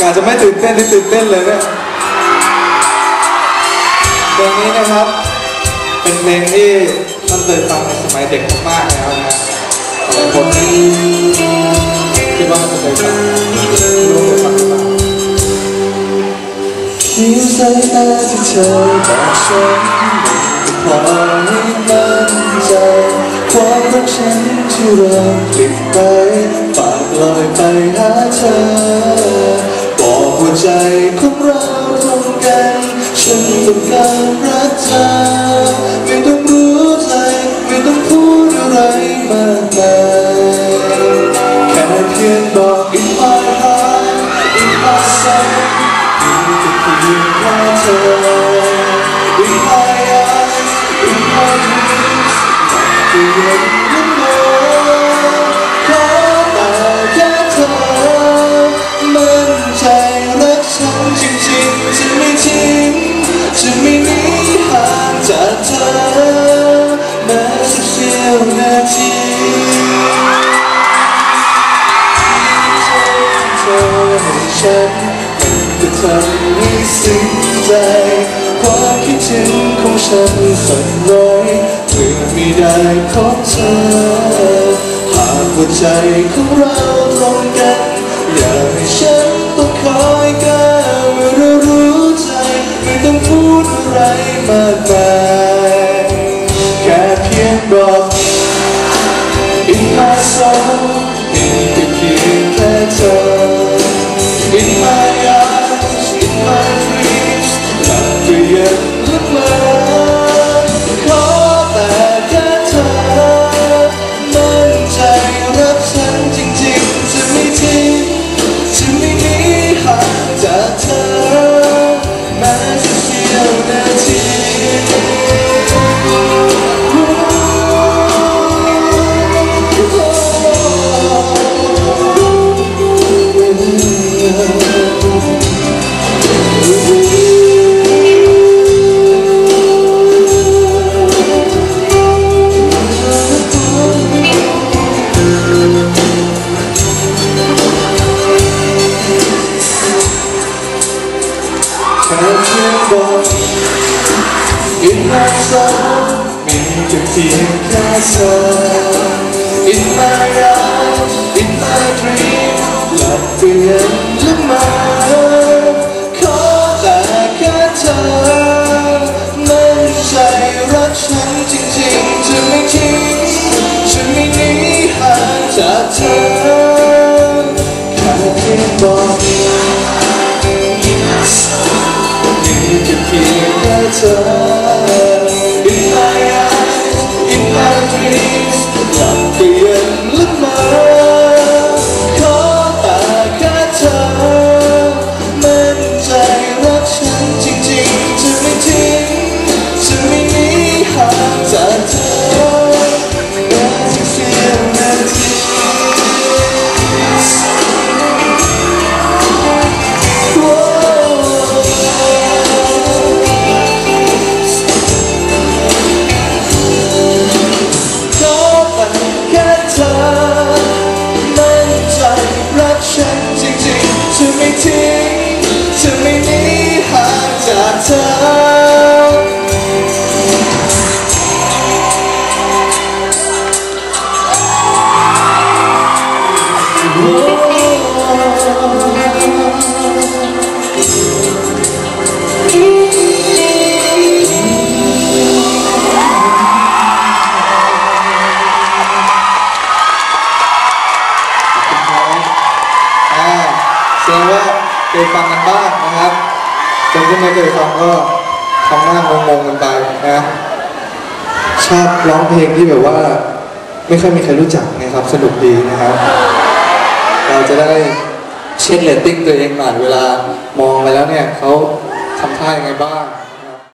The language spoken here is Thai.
กากจะไม่ตื่นเต้นที่ตื่นเต้นเลยเนี่ยเพลงนี้นะครับ เป็นเพลงที่ท่านเคยฟังในสมัยเด็กมากๆแล้วนะหลายคนคิดว่าจะเคยฟังรู้เคยฟังหรือเปล่ามีสายตาที่เธอบอกฉันพอให้มันใจความรักฉันที่เราเปลี่ยนไปฝากลอยไปหาเธอ ใจของเราตรงกัน ฉันต้องการรักเธอ ทำให้สิ้นใจความคิดถึงของฉันสั่นไหวเมื่อไม่ได้พบเธอ หากหัวใจของเราตรงกัน อย่าให้ฉันต้องคอยก้าวเมื่อเรารู้ใจไม่ต้องพูดอะไรมากมายแค่เพียงบอก In my soul มีแต่เพียงแค่เธอ In my soul มีแต่เพียงแค่เธอ In my eyes In my dreams หลับเปลี่ยนละเมาขอแต่แค่เธอ มั่นใจรักฉันจริงๆจะไม่ทิ้ง my dreams แสดงว่าเคยฟังกันบ้างนะครับคนที่ไม่เคยฟังก็ทำหน้างงๆกันไปนะชอบร้องเพลงที่แบบว่า ไม่ค่อยมีใครรู้จักนะครับ สนุกดีนะครับ เราจะได้เช็คเรตติ้งตัวเองหน่อยเวลามองไปแล้วเนี่ยเขาทำท่ายังไงบ้าง